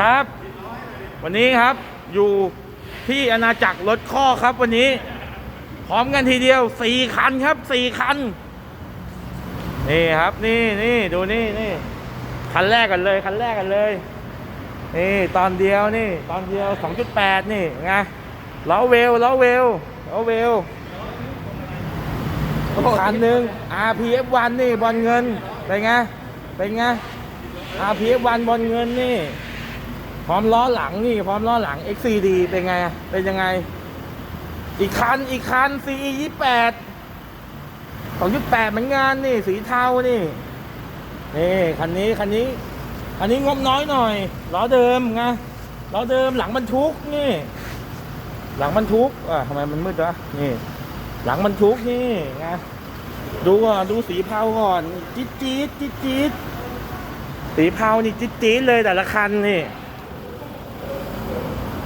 ครับ วันนี้ครับอยู่ที่อาณาจักรรถข้อครับวันนี้ พร้อมกันทีเดียวสี่คันครับสี่คัน นี่ครับนี่นี่ดูนี่นี่คันแรกกันเลย คันแรกกันเลย นี่ตอนเดียวนี่ ตอนเดียว2.8นี่ไงล้อเวลล้อเวลล้อเวลคันหนึ่ง RPF1 นี่บอลเงินเป็นไงเป็นไง RPF1 บอลเงินนี่ พร้อมล้อหลังนี่พร้อมล้อหลัง XCD เป็นไง เป็นยังไง อีกคันอีกคัน CE 28 2.8เหมือนกันนี่ สีเทานี่นี่คันนี้คันนี้คันนี้งบน้อยหน่อยล้อเดิมไงล้อเดิมหลังบรรทุกนี่ หลังบรรทุกอะทำไมมันมืดวะนี่ หลังบรรทุกนี่ไงดูอะดูสีเผาก่อน จี๊ดจี๊ดจี๊ดจี๊ดสีเผานี่จี๊ดจี๊ดเลยแต่ละคันนี่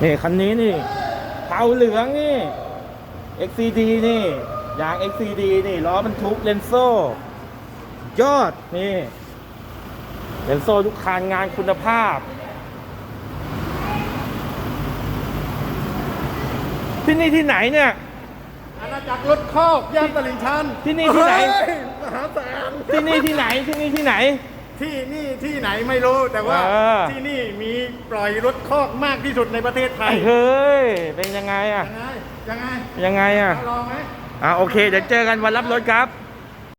นี่คันนี้นี่เผาเหลืองนี่ XCD นี่ยาง XCD นี่ล้อบรรทุกเลนโซ่ยอดนี่เลนโซ่ทุกคันงานคุณภาพ ที่นี่ที่ไหนเนี่ยอาณาจักรรถคอกย่านตลิ่งชันที่นี่ที่ไหน เฮ้ยมหาแสนที่นี่ที่ไหนที่นี่ที่ไหน ที่นี่ที่ไหนไม่รู้แต่ว่าเออ ที่นี่มีปล่อยรถคอกมากที่สุดในประเทศไทยเฮ้ย เป็นยังไงอะ ยังไงยังไงยังไงอะลองไหม อ่าโอเค เดี๋ยวเจอกันวันรับรถครับ